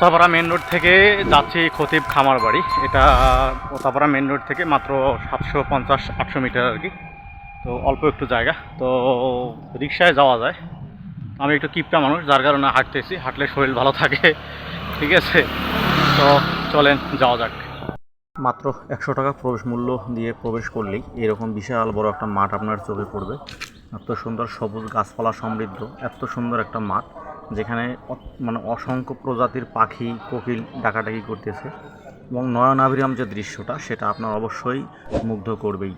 ওতাপাড়া main road থেকে যাচ্ছি খতিব খামার বাড়ি। এটা ওতাপাড়া মেন রোড থেকে মাত্র সাতশো পঞ্চাশ, আটশো মিটার আর কি। তো অল্প একটু জায়গা। তো রিক্সায় যাওয়া যায়। আমি একটু কিপটা মানুষ, যার কারণে হাঁটতেছি। হাঁটলে শরীর ভালো থাকে। ঠিক আছে? তো চলেন, যাওয়া যাক। মাত্র একশো টাকা প্রবেশ মূল্য দিয়ে প্রবেশ করলেই এরকম বিশাল বড় একটা মাঠ আপনার চোখে পড়বে। এত সুন্দর সবুজ গাছপালা সমৃদ্ধ, এত সুন্দর একটা মাঠ। যেখানে মানে অসংখ্য প্রজাতির পাখি, কোকিল ডাকাডাকি করতেছে। এবং নয়নাভিরাম যে দৃশ্যটা, সেটা আপনার অবশ্যই মুগ্ধ করবেই।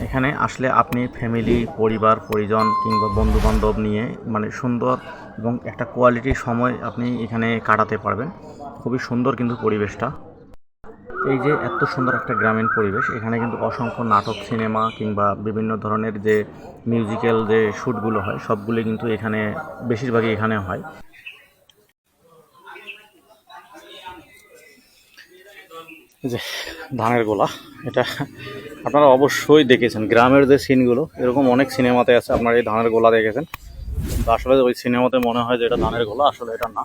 এখানে আসলে আপনি ফ্যামিলি পরিবার, পরিজন কিংবা বন্ধুবান্ধব নিয়ে মানে সুন্দর এবং একটা কোয়ালিটির সময় আপনি এখানে কাটাতে পারবেন। খুবই সুন্দর কিন্তু পরিবেশটা। এই যে এত সুন্দর একটা গ্রামীণ পরিবেশ, এখানে কিন্তু অসংখ্য নাটক, সিনেমা কিংবা বিভিন্ন ধরনের যে মিউজিক্যাল যে শ্যুটগুলো হয় সবগুলো কিন্তু এখানে, বেশিরভাগই এখানে হয়। যে ধানের গোলা, এটা আপনারা অবশ্যই দেখেছেন। গ্রামের যে সিনগুলো এরকম অনেক সিনেমাতে আছে, আপনারা এই ধানের গোলা দেখেছেন। আসলে ওই সিনেমাতে মনে হয় যে এটা ধানের গোলা, আসলে এটা না।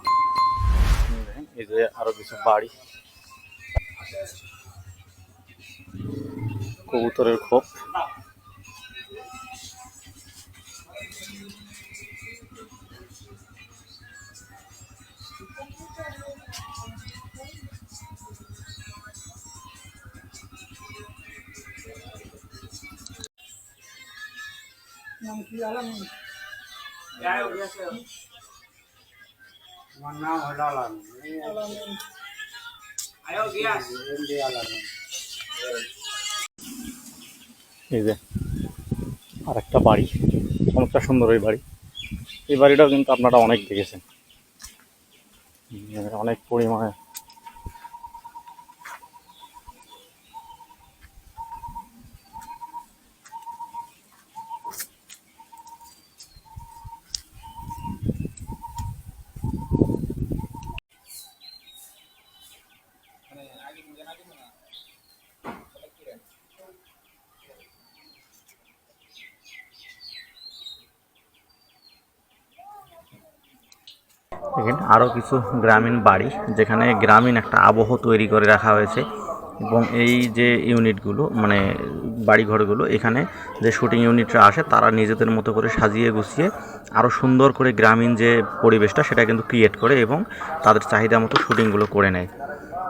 এই যে আরও কিছু বাড়ি। কবুতরের খোপ। আমার নাম হলো আলামিন এই যে আর একটা বাড়ি অনেকটা সুন্দর ওই বাড়ি। এই বাড়িটাও কিন্তু আপনারা অনেক দেখেছেন। অনেক পরিমাণে দেখেন আরও কিছু গ্রামীণ বাড়ি, যেখানে গ্রামীণ একটা আবহ তৈরি করে রাখা হয়েছে। এবং এই যে ইউনিটগুলো মানে বাড়িঘরগুলো, এখানে যে শুটিং ইউনিটরা আসে, তারা নিজেদের মতো করে সাজিয়ে গুছিয়ে আরও সুন্দর করে গ্রামীণ যে পরিবেশটা, সেটা কিন্তু ক্রিয়েট করে এবং তাদের চাহিদা মতো শুটিংগুলো করে নেয়।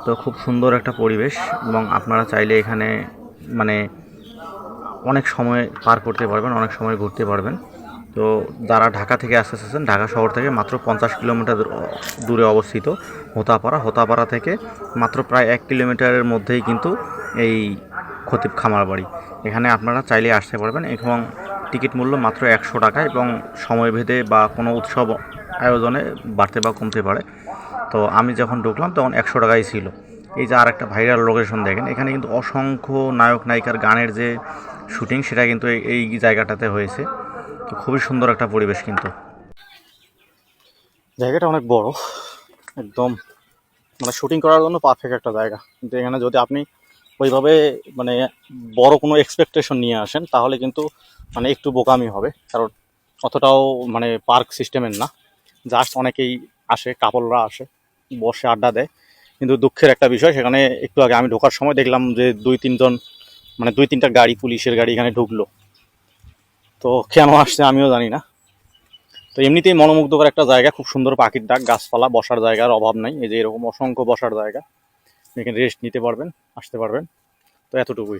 তো খুব সুন্দর একটা পরিবেশ এবং আপনারা চাইলে এখানে মানে অনেক সময় পার করতে পারবেন, অনেক সময় ঘুরতে পারবেন। তো যারা ঢাকা থেকে আসতেছেন ঢাকা শহর থেকে মাত্র পঞ্চাশ কিলোমিটার দূরে অবস্থিত হোতাপাড়া। হোতাপাড়া থেকে মাত্র প্রায় এক কিলোমিটারের মধ্যেই কিন্তু এই খতিব খামার বাড়ি। এখানে আপনারা চাইলে আসতে পারবেন এবং টিকিট মূল্য মাত্র একশো টাকা এবং সময় ভেদে বা কোনো উৎসব আয়োজনে বাড়তে বা কমতে পারে। তো আমি যখন ঢুকলাম তখন একশো টাকাই ছিল। এই যে আর একটা ভাইরাল লোকেশন দেখেন, এখানে কিন্তু অসংখ্য নায়ক নায়িকার গানের যে শুটিং সেটা কিন্তু এই জায়গাটাতে হয়েছে। তো খুবই সুন্দর একটা পরিবেশ কিন্তু। জায়গাটা অনেক বড়, একদম মানে শুটিং করার জন্য পারফেক্ট একটা জায়গা। কিন্তু এখানে যদি আপনি ওইভাবে মানে বড় কোনো এক্সপেকটেশন নিয়ে আসেন, তাহলে কিন্তু মানে একটু বোকামি হবে। কারণ অতটাও মানে পার্ক সিস্টেমের না। জাস্ট অনেকেই আসে কাপড়রা আসে, বসে আড্ডা দেয়। কিন্তু দুঃখের একটা বিষয়, সেখানে একটু আগে আমি ঢোকার সময় দেখলাম যে দুই তিনজন মানে দুই তিনটা গাড়ি, পুলিশের গাড়ি এখানে ঢুকলো। তো কেন আসছে আমিও জানি না। তো এমনিতেই মনোমুগ্ধকর একটা জায়গা, খুব সুন্দর পাখির ডাক, গাছপালা, বসার জায়গার অভাব নাই। এই যে এরকম অসংখ্য বসার জায়গা, এখানে রেস্ট নিতে পারবেন, আসতে পারবেন। তো এতটুকুই।